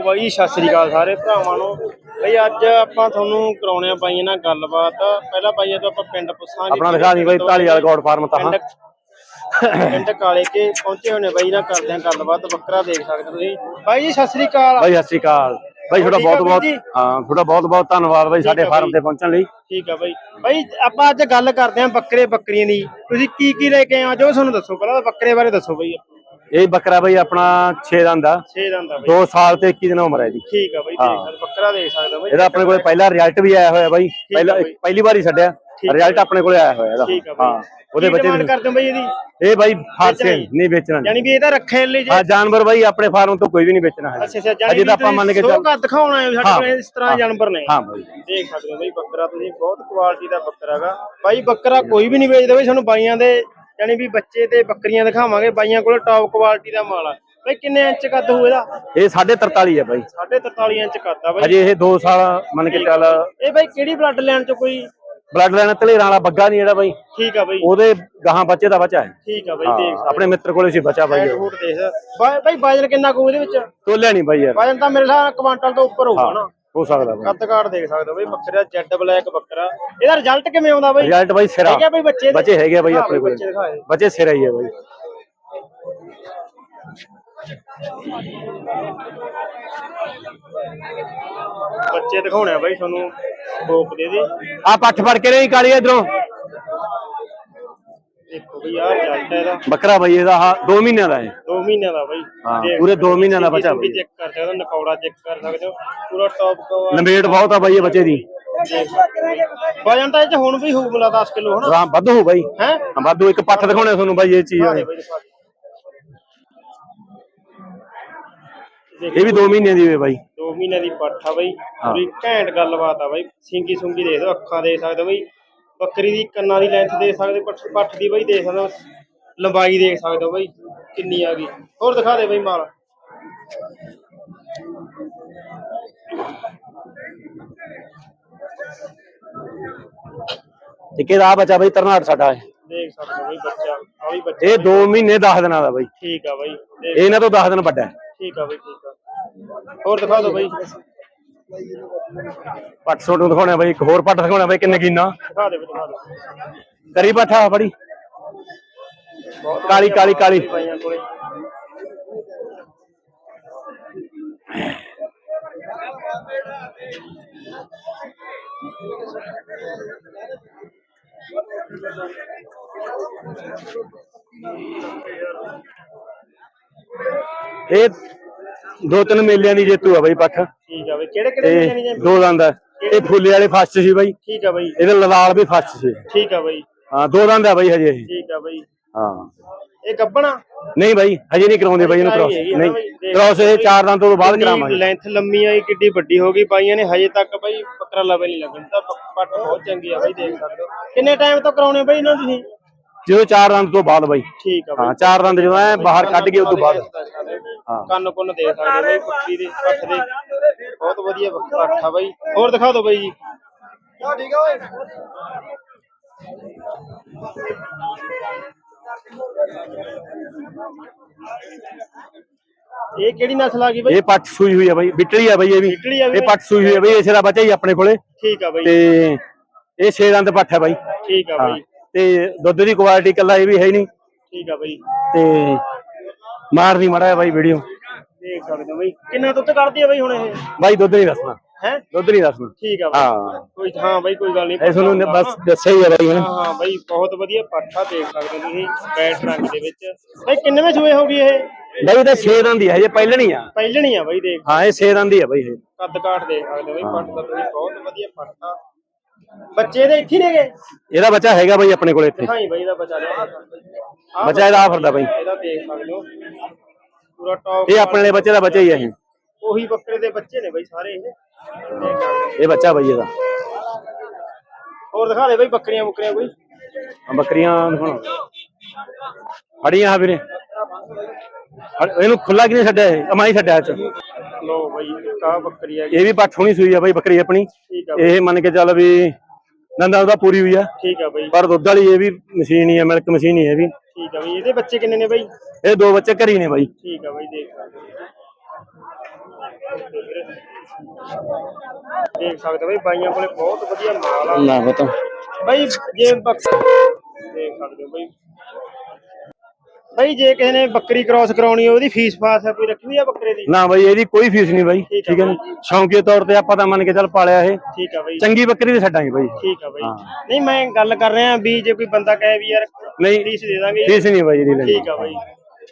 ਲੋ ਬਾਈ ਸਤਿ ਸ੍ਰੀ ਅਕਾਲ ਸਾਰੇ ਭਰਾਵਾਂ ਨੂੰ। ਬਈ ਅੱਜ ਆਪਾਂ ਤੁਹਾਨੂੰ ਕਰਾਉਣੇ ਆ ਬਾਈਆਂ ਨਾਲ ਗੱਲਬਾਤ। ਪਹਿਲਾਂ ਬਾਈਆਂ ਤੋਂ ਆਪਾਂ ਪਿੰਡ ਪੁੱਛਾਂਗੇ ਆਪਣਾ ਦਿਖਾ ਦੀ ਬਾਈ ਢਾਲੀ ਵਾਲਾ ਗੋਡ ਫਾਰਮ ਤਾਂ। ਪਿੰਡ ਪਿੰਡ ਕਾਲੇ ਕੇ ਪਹੁੰਚੇ ਹੋਣੇ ਬਾਈ ਨਾਲ ਕਰਦੇ ਆ ਗੱਲਬਾਤ ਬੱਕਰਾ ਦੇਖ ਸਕਦੇ ਹੋ ਤੁਸੀਂ। ਬਾਈ ਜੀ ਸਤਿ ਸ੍ਰੀ ਅਕਾਲ। ਬਾਈ ਸਤਿ ਸ਼੍ਰੀ ਅਕਾਲ। ਬਾਈ ਤੁਹਾਡਾ ਬਹੁਤ ਬਹੁਤ। ਹਾਂ ਤੁਹਾਡਾ ਬਹੁਤ ਬਹੁਤ ਧੰਨਵਾਦ ਬਾਈ ਸਾਡੇ ਫਾਰਮ ਬਾਈ। ਤੇ ਪਹੁੰਚਣ ਲਈ। ਠੀਕ ਆ ਬਾਈ। ਬਾਈ ਆਪਾਂ ਅੱਜ ਗੱਲ ਕਰਦੇ ਆ ਬੱਕਰੇ ਬੱਕਰੀਆਂ ਦੀ। ਤੁਸੀਂ ਕੀ ਕੀ ਲੈ ਕੇ ਆਏ ਹੋ? ਜੋ ਸਾਨੂੰ ਦੱਸੋ ਪਹਿਲਾਂ ਬੱਕਰੇ ਬਾਰੇ ਦੱਸੋ ਬਾਈ। ਇਹ ਬੱਕਰਾ ਬਾਈ ਆਪਣਾ 6 ਦੰਦ ਦਾ। 6 ਦੰਦ ਦਾ ਬਾਈ। 2 ਸਾਲ ਤੇ 21 ਦਿਨ ਉਮਰ ਹੈ ਜੀ ਠੀਕ ਆ ਬਾਈ। ਦੇਖ ਬੱਕਰਾ ਦੇਖ ਸਕਦੇ ਬਾਈ। ਇਹਦਾ ਆਪਣੇ ਕੋਲ ਪਹਿਲਾ ਰਿਜ਼ਲਟ ਵੀ ਆਇਆ ਹੋਇਆ ਬਾਈ। ਪਹਿਲਾ। ਪਹਿਲੀ ਵਾਰੀ ਛੱਡਿਆ। ਆ ਰਿਜ਼ਲਟ ਆਪਣੇ ਕੋਲੇ ਆਇਆ ਹੋਇਆ ਆ ਇਹਦਾ ਹਾਂ ਉਹਦੇ ਬੱਚੇ ਡਿਮਾਂਡ ਕਰਦੇ ਬਾਈ ਇਹਦੀ? ਇਹ ਬਾਈ ਫਾਰਸੇ। ਨਹੀਂ ਵੇਚਣਾ ਯਾਨੀ ਵੀ ਇਹਦਾ ਰੱਖਣ ਲਈ ਜੇ ਹਾਂ ਜਾਨਵਰ ਬਾਈ ਆਪਣੇ ਫਾਰਮ ਤੋਂ ਕੋਈ ਵੀ ਨਹੀਂ ਵੇਚਣਾ ਹੈ ਅੱਛਾ ਅੱਛਾ ਅਜੇ ਤਾਂ ਆਪਾਂ ਮੰਨ ਕੇ ਚੱਲ ਦਿਖਾਉਣਾ ਹੈ ਸਾਡੇ। ਕੋਲ ਇਸ ਤਰ੍ਹਾਂ ਦੇ ਜਾਨਵਰ ਨੇ। ਹਾਂ ਬਾਈ। ਦੇਖ ਸਕਦੇ ਹੋ ਬਈ ਬੱਕਰਾ ਤੁਸੀਂ ਬਹੁਤ ਕੁਆਲਿਟੀ ਦਾ ਬੱਕਰਾ ਹੈਗਾ। ਬਾਈ ਬੱਕਰਾ ਕੋਈ ਵੀ ਨਹੀਂ ਵੇਚਦਾ ਬਈ ਸਾਨੂੰ ਬਾਈਆਂ ਦੇ ਯਾਨੀ ਵੀ ਬੱਚੇ ਤੇ ਬੱਕਰੀਆਂ ਦਿਖਾਵਾਂਗੇ ਬਾਈਆਂ ਕੋਲ ਟੌਪ ਕੁਆਲਿਟੀ ਦਾ ਮਾਲ ਆ। ਬਈ ਕਿੰਨੇ ਇੰਚ ਕੱਦ ਹੋਊ ਇਹਦਾ? ਇਹ 43.5 ਹੈ ਬਾਈ। 43 ਇੰਚ ਕੱਦ ਆ ਬਈ। ਅਜੇ ਇਹ 2 ਸਾਲ ਮੰਨ ਕੇ ਚੱਲ ਇਹ ਬਈ ਕਿਹੜੀ ਬਲੱਡ ਲਾਈਨ ਚ ਕੋਈ? ਬਲੱਡ ਲਾਈਨ ਧਲੇਰਾਂ ਵਾਲਾ ਬੱਗਾ ਨਹੀਂ ਜਿਹੜਾ ਬਾਈ। ਠੀਕ ਆ ਬਈ। ਉਹਦੇ ਗਾਹਾਂ ਬੱਚੇ ਦਾ ਬੱਚਾ ਹੈ। ਠੀਕ ਆ ਬਈ ਦੇਖ ਆਪਣੇ ਮਿੱਤਰ ਕੋਲੇ ਸੀ ਬੱਚਾ ਬਾਈ ਹੂਟ ਦੇਖ। ਬਾਈ ਬਾਈ ਵਜਨ ਕਿੰਨਾ ਕੋ ਇਹਦੇ ਵਿੱਚ? ਤੋਲਿਆ ਨਹੀਂ ਬਾਈ ਯਾਰ। ਵਜਨ ਤਾਂ ਮੇਰੇ ਨਾਲ ਕੁਆਂਟਲ ਤੋਂ ਉੱਪਰ ਹੋਊਗਾ ਨਾ। ਹੋ ਸਕਦਾ ਬਾਈ। ਕੱਦ ਕਾਠ ਦੇਖ ਸਕਦੇ ਹੋ ਬਈ ਬੱਕਰਾ ਜੈਡ ਬਲੈਕ ਬੱਕਰਾ ਇਹਦਾ ਰਿਜ਼ਲਟ ਕਿਵੇਂ ਆਉਂਦਾ ਬਈ? ਰਿਜ਼ਲਟ ਬਾਈ ਸਿਰਾ। ਹੈਗੇ ਬਈ ਬੱਚੇ? ਦੇ? ਬੱਚੇ ਹੈਗੇ ਆ ਬਾਈ ਹਾਂ, ਆਪਣੇ ਕੋਲੇ। ਬੱਚੇ ਬੱਚੇ ਸਿਰਾ ਹੀ ਹੈ ਬਾਈ। ਬੱਚੇ ਦਿਖਾਉਣੇ ਆ ਬਾਈ ਤੁਹਾਨੂੰ। ਬੋਕ ਦੇ ਦੇ। ਆ ਪੱਠ ਫੜ ਕੇ ਰਹੀ ਕਾਲੀ ਇਧਰੋਂ। ਦੇਖੋ ਬਈ ਇਹਦਾ। ਬੱਕਰਾ ਬਾਈ ਇਹਦਾ ਆ 2 ਮਹੀਨਿਆਂ ਦਾ ਹੈ। 2 ਮਹੀਨਿਆਂ ਦਾ ਬਾਈ। ਹਾਂ, ਪੂਰੇ ਦੋ ਮਹੀਨਿਆਂ ਦਾ ਬੱਚਾ ਵੀ ਬਾਈ। ਚੈੱਕ ਕਰ ਸਕਦੇ ਹੋ ਨਕੌੜਾ ਚੈੱਕ ਕਰ ਸਕਦੇ ਹੋ। ਪੂਰਾ ਟੌਪ ਕਵਰ ਲੰਬੇਟ ਬਹੁਤ ਆ ਬਾਈ ਇਹ ਬੱਚੇ ਦੀ। ਵਜਨ ਤਾਂ ਇਹ ਚ ਹੁਣ ਵੀ ਹੋਊ ਮਿਲਾ 10 ਕਿਲੋ ਹਨਾ? ਹਾਂ ਵੱਧ ਹੋ ਬਾਈ। ਹੈ? ਹਾਂ, ਵਾਧੂ ਇੱਕ ਪੱਠ ਦਿਖਾਉਣੇ ਤੁਹਾਨੂੰ ਬਾਈ ਇਹ ਚੀਜ਼। ਇਹ ਵੀ 2 ਮਹੀਨਿਆਂ ਦੀ ਹੈ ਬਾਈ। 2 ਮਹੀਨਿਆਂ ਦੀ ਪੱਠ ਆ ਬਾਈ। ਪੂਰੀ ਘੈਂਟ ਗੱਲਬਾਤ ਆ ਬਾਈ। ਸਿੰਗੀ ਸੁੰਗੀ ਦੇਖ ਅੱਖਾਂ ਦੇਖ ਸਕਦੇ ਹੋ ਬਾਈ। ਬੱਕਰੀ ਦੀ ਕੰਨਾਂ ਦੀ ਲੈਂਥ ਦੇਖ ਸਕਦੇ ਪੱਠ ਪੱਠ ਦੀ ਬਾਈ ਦੇਖ ਸਕਦੇ ਹੋ ਲੰਬਾਈ ਦੇਖ ਸਕਦੇ ਹੋ ਬਾਈ ਕਿੰਨੀ ਆ ਗਈ। ਹੋਰ ਦਿਖਾ ਦੇ ਬਾਈ ਮਾਲ। ਇਹਦਾ ਆ ਬੱਚਾ ਬਾਈ? ਤਰਨਾਟ ਸਾਡਾ ਹੈ ਦੇਖ ਸਕਦੇ ਹੋ ਬਾਈ ਬੱਚਾ ਆ ਵੀ ਬੱਚਾ। ਇਹ 2 ਮਹੀਨੇ 10 ਦਿਨਾਂ ਦਾ ਬਾਈ। ਠੀਕ ਆ ਬਾਈ ਦੇਖ। ਇਹਨਾਂ ਤੋਂ 10 ਦਿਨ ਵੱਡਾ। ਹੈ ਠੀਕ ਆ ਬਾਈ ਠੀਕ ਆ। ਹੋਰ ਦਿਖਾ ਦਿਓ ਬਾਈ। ਪੱਠ ਸੋਟ ਨੂੰ ਦਿਖਾਉਣਾ ਬਾਈ ਇੱਕ ਹੋਰ ਪੱਠ ਦਿਖਾਉਣਾ ਬਾਈ ਕਿੰਨੇ ਕੀਨਾ? ਦਿਖਾ ਦੇ ਬਾਈ, ਦਿਖਾ ਦੇ। ਕਰੀ ਪੱਠਾ ਬੜੀ। ਕਾਲੀ ਕਾਲੀ ਕੋਲੇ। ਇਹ ਦੋ ਤਿੰਨ ਮੇਲਿਆਂ ਦੀ ਜੇਤੂ ਆ ਬਾਈ ਪੱਠ। ਬਾਈ ਕਿਹੜੇ ਕਿਹੜੇ ਨੇ ਇਹ ਜੀ? ਦੋ ਦੰਦ ਆ। ਇਹ ਫੁੱਲੇ ਵਾਲੇ ਫਸਟ ਸੀ ਬਾਈ। ਠੀਕ ਆ ਬਾਈ। ਇਹਦੇ ਲਲਾਲ ਵੀ ਫਸਟ ਸੀ। ਠੀਕ ਆ ਬਾਈ। ਹਾਂ ਦੋ ਦੰਦ ਆ ਬਾਈ ਹਜੇ ਇਹ। ਠੀਕ ਆ ਬਾਈ। ਹਾਂ। ਇਹ ਗੱਬਣਾ ਨਹੀਂ ਬਾਈ ਹਜੇ ਨਹੀਂ ਕਰਾਉਂਦੇ ਬਾਈ ਇਹਨੂੰ ਕ੍ਰਾਸ ਨਹੀਂ ਕ੍ਰਾਸ ਇਹ ਚਾਰ ਦੰਦ ਤੋਂ ਬਾਅਦ ਕਰਾਵਾਂਗੇ। ਲੈਂਥ ਲੰਮੀ ਆਈ ਕਿੱਡੀ ਵੱਡੀ ਹੋ ਗਈ ਬਾਈਆਂ ਨੇ ਹਜੇ ਤੱਕ ਬਾਈ ਬੱਕਰਾ ਲਵੇ ਨਹੀਂ ਲੱਗਣ ਤਾਂ ਪੱਟ ਬਹੁਤ ਚੰਗੀ ਆ ਬਾਈ ਦੇਖ ਸਕਦੇ ਹੋ। ਕਿੰਨੇ ਟਾਈਮ ਤੋਂ ਕਰਾਉਣੇ ਬਾਈ ਇਹਨਾਂ ਤੁਸੀਂ? ਜਦੋਂ ਚਾਰ ਦੰਦ ਤੋਂ ਬਾਅਦ ਬਾਈ। ਠੀਕ ਆ ਬਾਈ। ਹਾਂ ਚਾਰ ਦੰਦ ਜਦੋਂ ਐ ਬਾਹਰ ਕੱਢ ਕੇ ਉਸ ਤੋਂ ਬਾਅਦ। ਹਾਂ। ਕੰਨ ਕੁੰਨ ਦੇ ਸਕਦੇ ਹੋ ਬਾਈ ਪੱਖੀ ਦੇ ਪੱਠ ਦੇ। ਬਹੁਤ ਵਧੀਆ ਪੱਠ ਆ ਬਾਈ। ਹੋਰ ਦਿਖਾ ਦਿਓ ਬਾਈ ਜੀ। ਇਹ ਕਿਹੜੀ ਨਸਲ ਆ ਗਈ ਬਾਈ? ਇਹ ਪੱਟ ਸੂਈ ਹੋਈ ਆ ਬਾਈ ਬਿੱਟਲੀ ਆ ਬਾਈ ਇਹ ਵੀ। ਬਿੱਟਲੀ ਆ ਵੀ ਇਹ ਪੱਟ ਸੂਈ ਹੋਈ ਆ ਬਾਈ ਇਸੇ ਦਾ ਬੱਚਾ ਹੀ ਆਪਣੇ ਕੋਲੇ। ਠੀਕ ਆ ਬਾਈ। ਤੇ ਇਹ ਛੇ ਦੰਦ ਪੱਠ ਹੈ ਬਾਈ। ਠੀਕ ਆ ਹਾਂ। ਬਾਈ। ਤੇ ਦੁੱਧ ਦੀ ਕੁਆਲਿਟੀ ਕੱਲਾ ਇਹ ਵੀ ਹੈ ਹੀ ਨਹੀਂ। ਠੀਕ ਆ ਬਾਈ। ਤੇ ਮਾਰਦੀ ਮੜਾ ਬਾਈ ਵੀਡੀਓ ਦੇਖ ਸਕਦੇ ਹੋ ਬਾਈ। ਕਿੰਨਾ ਦੁੱਧ ਕੱਢਦੀ ਆ ਬਾਈ ਹੁਣ ਇਹ? ਬਾਈ ਦੁੱਧ ਨਹੀਂ ਦੱਸਣਾ। ਹੈ? ਦੁੱਧ ਨਹੀਂ ਦੱਸਣਾ। ਠੀਕ ਆ ਬਾਈ। ਹਾਂ। ਕੋਈ ਹਾਂ ਬਾਈ ਕੋਈ ਗੱਲ ਨਹੀਂ। ਇਹ ਤੁਹਾਨੂੰ ਬਸ ਦੱਸਿਆ ਹੀ ਆ ਬਾਈ ਹਾਂ ਹਾਂ ਬਾਈ ਬਹੁਤ ਵਧੀਆ ਪਾਠਾ ਦੇਖ ਸਕਦੇ ਹੋ ਤੁਸੀਂ ਬੈਟ ਰੰਗ ਦੇ ਵਿੱਚ। ਬਾਈ ਕਿੰਨੇਵੇਂ ਸੂਏ ਹੋ ਗਈ ਇਹ? ਬਾਈ ਤਾਂ ਛੇ ਦੰਦ ਹੀ ਆ ਹਜੇ ਪਹਿਲਣੀ ਆ। ਪਹਿਲਣੀ ਆ ਬਾਈ ਦੇਖ। ਹਾਂ ਇਹ ਛੇ ਦੰਦ ਹੀ ਆ ਬਾਈ ਇਹ। ਕੱਦ ਕਾਠ ਦੇਖ ਸਕਦੇ ਹੋ ਬਾਈ ਪੱਟ ਦਾ ਤੁਸੀਂ ਬਹੁਤ ਵਧੀਆ ਪੱਟਾ ਬੱਚੇ ਦੇ ਇੱਥੇ ਹੀ ਨੇਗੇ ਇਹਦਾ ਬੱਚਾ ਹੈਗਾ ਬਾਈ ਆਪਣੇ ਕੋਲੇ ਇੱਥੇ। ਦਿਖਾਈ ਬਾਈ ਦਾ ਬੱਚਾ ਲਿਆ ਬੱਚਾ ਇਹਦਾ ਆ ਫਿਰਦਾ ਬਾਈ। ਇਹਦਾ ਦੇਖ ਸਕਦੇ ਹੋ। ਪੂਰਾ ਟੌਪ ਇਹ ਆਪਣੇ ਵਾਲੇ ਬੱਚੇ ਦਾ ਬੱਚਾ ਹੀ ਆ ਇਹ। ਉਹੀ ਬੱਕਰੇ ਦੇ ਬੱਚੇ ਨੇ ਬਾਈ ਸਾਰੇ ਇਹ। ਹੋ। ਇਹ ਬੱਚਾ ਬਾਈ ਇਹਦਾ। ਹੋਰ ਦਿਖਾ ਦੇ ਬਾਈ ਬੱਕਰੀਆਂ ਬੁੱਕਰੀਆਂ ਕੋਈ। ਆਹ ਬੱਕਰੀਆਂ ਹੁਣ ਫੜੀਆਂ ਆ ਵੀਰੇ। ਫੜ- ਇਹਨੂੰ ਖੁੱਲਾ ਕਿਨੇ ਛੱਡਿਆ ਇਹ? ਅਮਾਈ ਛੱਡਿਆ ਇਹ ਚ। ਲੋ ਬਾਈ ਕਾ ਬੱਕਰੀ ਆ ਗਈ ਇਹ ਵੀ ਪੱਠ ਹੋਣੀ ਸੂਈ ਆ ਬਾਈ ਬੱਕਰੀ ਆਪਣੀ। ਆ ਇਹ ਮੰਨ ਕੇ ਚੱਲ ਵੀ ਨੰਦਾ ਉਹਦਾ ਪੂਰੀ ਹੋਈ ਆ। ਠੀਕ ਆ ਬਾਈ। ਪਰ ਦੁੱਧ ਵਾਲੀ ਇਹ ਵੀ ਮਸ਼ੀਨ ਹੀ ਆ ਮਿਲਕ ਮਸ਼ੀਨ ਹੀ ਹੈ ਵੀ। ਠੀਕ ਆ ਬਾਈ। ਇਹਦੇ ਬੱਚੇ ਕਿੰਨੇ ਨੇ ਬਾਈ? ਇਹ ਦੋ ਬੱਚੇ ਘਰੀ ਨੇ ਬਾਈ। ਠੀਕ ਆ ਬਾਈ ਦੇਖ ਸਕਦੇ ਹੋ। ਦੇਖ ਸਕਦੇ ਹੋ ਬਈ ਬਾਈਆਂ ਕੋਲੇ ਬਹੁਤ ਵਧੀਆ ਮਾਲ ਆ। ਨਾ ਪਤਾ। ਬਈ ਜੇ ਬੱਕ- ਦੇਖ ਸਕਦੇ ਹੋ ਬਈ। ਬਈ ਜੇ ਕਿਸੇ ਨੇ ਬੱਕਰੀ ਕ੍ਰਾਸ ਕਰਾਉਣੀ ਹੈ ਉਹਦੀ ਫੀਸ ਫਾਸ ਹੈ ਕੋਈ ਰੱਖੀ ਹੋਈ ਆ ਬੱਕਰੇ ਦੀ? ਨਾ ਬਾਈ ਇਹਦੀ ਕੋਈ ਫੀਸ ਨਹੀਂ ਬਾਈ ਠੀਕ ਹੈ ਹੈ ਨਾ? ਸ਼ੌਂਕੀ ਤੌਰ ਤੇ ਆਪਾਂ ਤਾਂ ਮੰਨ ਕੇ ਚੱਲ ਪਾਲਿਆ ਇਹ। ਠੀਕ ਆ ਬਈ। ਚੰਗੀ ਬੱਕਰੀ ਦੇ ਛੱਡਾਂਗੇ ਬਾਈ। ਠੀਕ ਆ ਬਈ। ਹਾਂ। ਨਹੀਂ ਮੈਂ ਗੱਲ ਕਰ ਰਿਹਾ ਵੀ ਜੇ ਕੋਈ ਬੰਦਾ ਕਹੇ ਵੀ ਯਾਰ ਨਹੀਂ ਫੀਸ ਦੇ ਦਾਂਗੇ। ਫੀਸ ਨਹੀਂ ਬਾਈ ਇਹਦੀ ਲੈਣੀ। ਠੀਕ ਆ ਬਈ।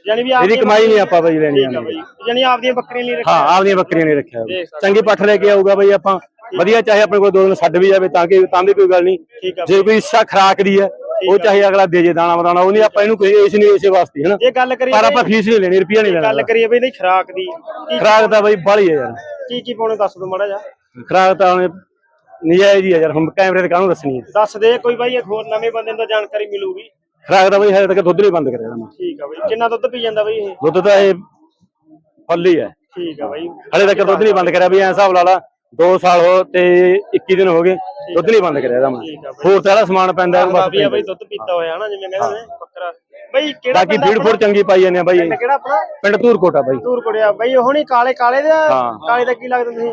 ਯਾਨੀ ਵੀ ਇਹਦੀ ਕਮਾਈ ਨਹੀਂ ਆਪਾਂ ਬਾਈ ਲੈਣੀ ਠੀਕ ਆ ਬਈ। ਯਾਨੀ ਆਪਦੀਆਂ ਬੱਕਰੀਆਂ ਲਈ ਹਾਂ ਰੱਖਿਆ ਆਪਦੀਆਂ ਬੱਕਰੀਆਂ ਨਹੀਂ ਰੱਖਿਆ। ਚੰਗੀ ਪੱਠ ਲੈ ਕੇ ਆਊਗਾ ਬਾਈ ਆਪਾਂ। ਵਧੀਆ ਚਾਹੇ ਆਪਣੇ ਕੋਲ ਦੋ ਦਿਨ ਛੱਡ ਵੀ ਜਾਵੇ ਤਾਂ ਕਿ ਤਾਂ ਵੀ ਕੋਈ ਗੱਲ ਨਹੀਂ। ਜੇ ਕੋਈ ਇੱਛਾ ਖਰਾਕ ਦੀ ਹੈ ਉਹ ਚਾਹੇ ਅਗਲਾ ਦੇ ਜੇ ਦਾਣਾ ਬਦਾਣਾ ਉਹ ਨਹੀਂ ਆਪਾਂ ਇਹਨੂੰ ਕੋਈ ਇਸ ਨਹੀਂ ਇਸੇ ਵਾਸਤੇ ਹੈ ਨਾ ਜੇ ਗੱਲ ਕਰੀਏ ਪਰ ਬਈ- ਆਪਾਂ ਫੀਸ ਨਹੀਂ ਲੈਣੀ ਰੁਪਿਆ ਨਹੀਂ ਲੈਣਾ ਗੱਲ ਕਰੀਏ ਬਈ ਨਹੀਂ ਖਰਾਕ ਦੀ ਖਰਾਕ ਤਾਂ ਬਾਈ ਬਾਲੀ ਹੈ ਯਾਰ। ਕੀ ਕੀ ਪਾਉਣੇ ਦੱਸ ਦੋ ਮਾੜਾ ਜਾ ਖਰਾਕ ਤਾਂ ਨਜਾਇਜ਼ ਹੀ ਹੈ ਯਾਰ ਹੁਣ ਕੈਮਰੇ ਤੇ ਕਾਹਨੂੰ ਦੱਸਣੀ ਹੈ? ਦੱਸ ਦੇ ਕੋਈ ਬਾਈ ਇੱਕ ਹੋਰ ਨਵੇਂ ਬੰਦੇ ਨੂੰ ਤਾਂ ਜਾਣਕਾਰੀ ਮਿਲੂਗੀ। ਖਰਾਕ ਤਾਂ ਬਾਈ ਹਜੇ ਤੱਕ ਦੁੱਧ ਨਹੀਂ ਬੰਦ ਕਰਿਆ ਮੈਂ ਠੀਕ ਆ ਬਈ ਕਿੰਨਾ ਦੁੱਧ ਪੀ ਜਾਂਦਾ ਬਈ ਇਹ? ਦੁੱਧ ਤਾਂ ਇਹ ਫੁੱਲ ਹੀ ਠੀਕ ਆ ਬਾਈ। ਹਲੇ ਤੱਕ ਦੁੱਧ ਨਹੀਂ ਬੰਦ ਕਰਿਆ ਵੀ ਐ ਹਿਸਾਬ ਲਾ ਲਾ 2 ਸਾਲ ਹੋ ਤੇ 21 ਦਿਨ ਹੋ ਗਏ ਦੁੱਧ ਨਹੀਂ ਬੰਦ ਕਰਿਆ ਇਹਦਾ ਮੈਂ। ਆ ਹੋਰ ਸਾਰਾ ਸਮਾਨ ਪੈਂਦਾ ਇਹਨੂੰ ਬਸ ਆ ਬਈ ਦੁੱਧ ਪੀਤਾ ਹੋਇਆ ਹਨਾ ਜਿਵੇਂ ਕਹਿੰਦੇ ਨੇ ਬੱਕਰਾ। ਬਈ ਕਿਹੜਾ ਬਾਕੀ ਫੀਡ ਫੂਡ ਚੰਗੀ ਪਾਈ ਜਾਂਦੇ ਆ ਬਾਈ। ਪਿੰਡ ਕਿਹੜਾ ਆਪਣਾ? ਪਿੰਡ ਧੂਰਕੋਟਾ ਬਾਈ। ਧੂਰ ਕੁੜਿਆ ਬਈ ਉਹ ਨਹੀਂ ਕਾਲੇ ਕਾਲੇ ਦੇ ਆ? ਕਾਲੇ ਦਾ ਕੀ ਲੱਗਦਾ ਤੁਸੀਂ?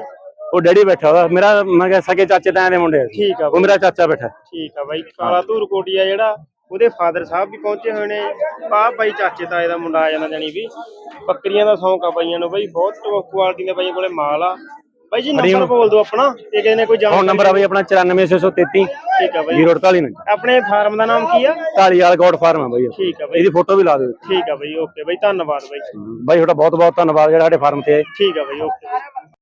ਉਹ ਡੈਡੀ ਬੈਠਾ ਉਹਦਾ ਮੇਰਾ ਮੈਂ ਕਿਹਾ ਸਕੇ ਚਾਚੇ ਤਾਇਆ ਦੇ ਮੁੰਡੇ ਆ। ਠੀਕ ਆ ਉਹ ਮੇਰਾ ਚਾਚਾ ਬੈਠਾ। ਠੀਕ ਆ ਬਾਈ ਕਾਲਾ ਧੂਰ ਕੋਟੀਆ ਜਿਹੜਾ ਉਹਦੇ ਫਾਦਰ ਸਾਹਿਬ ਵੀ ਪਹੁੰਚੇ ਹੋਏ ਨੇ। ਪਾ ਬਾਈ ਚਾਚੇ ਤਾਏ ਦਾ ਮੁੰਡਾ ਆ ਜਾਂਦਾ ਜਾਨੀ ਵੀ। ਬੱਕਰੀਆਂ ਦਾ ਸ਼ੌਂਕ ਆ ਬਾਈਆਂ ਨੂੰ ਬਾਈ ਬਹੁਤ ਕੁਆਲਿਟੀ ਦੇ ਬਾਈਆਂ ਕੋਲੇ ਮਾਲ ਆ। ਬਾਈ ਜੀ ਨੰਬਰ ਬੋਲ ਦਿਓ ਆਪਣਾ ਤੇ ਕਿਸੇ ਨੇ ਕੋਈ ਫੋਨ ਜਾਣਕਾਰੀ ਨੰਬਰ ਆ ਬਾਈ ਆਪਣਾ 94633 ਠੀਕ ਆ ਬਾਈ। 048 ਆਪਣੇ ਫਾਰਮ ਦਾ ਨਾਮ ਕੀ ਆ? ਢਾਲੀ ਵਾਲਾ ਗੋਡ ਫਾਰਮ ਆ ਬਾਈ। ਠੀਕ ਆ ਬਾਈ। ਇਹਦੀ ਫੋਟੋ ਵੀ ਲਾ ਦਿਓ। ਠੀਕ ਆ ਬਾਈ ਓਕੇ ਬਾਈ ਧੰਨਵਾਦ ਬਾਈ ਬਾਈ ਤੁਹਾਡਾ ਬਹੁਤ ਬਹੁਤ ਧੰਨਵਾਦ ਜਿਹੜਾ ਸਾਡੇ ਫਾਰਮ ਤੇ ਆਏ। ਠੀਕ ਆ ਬਾਈ ਓਕੇ।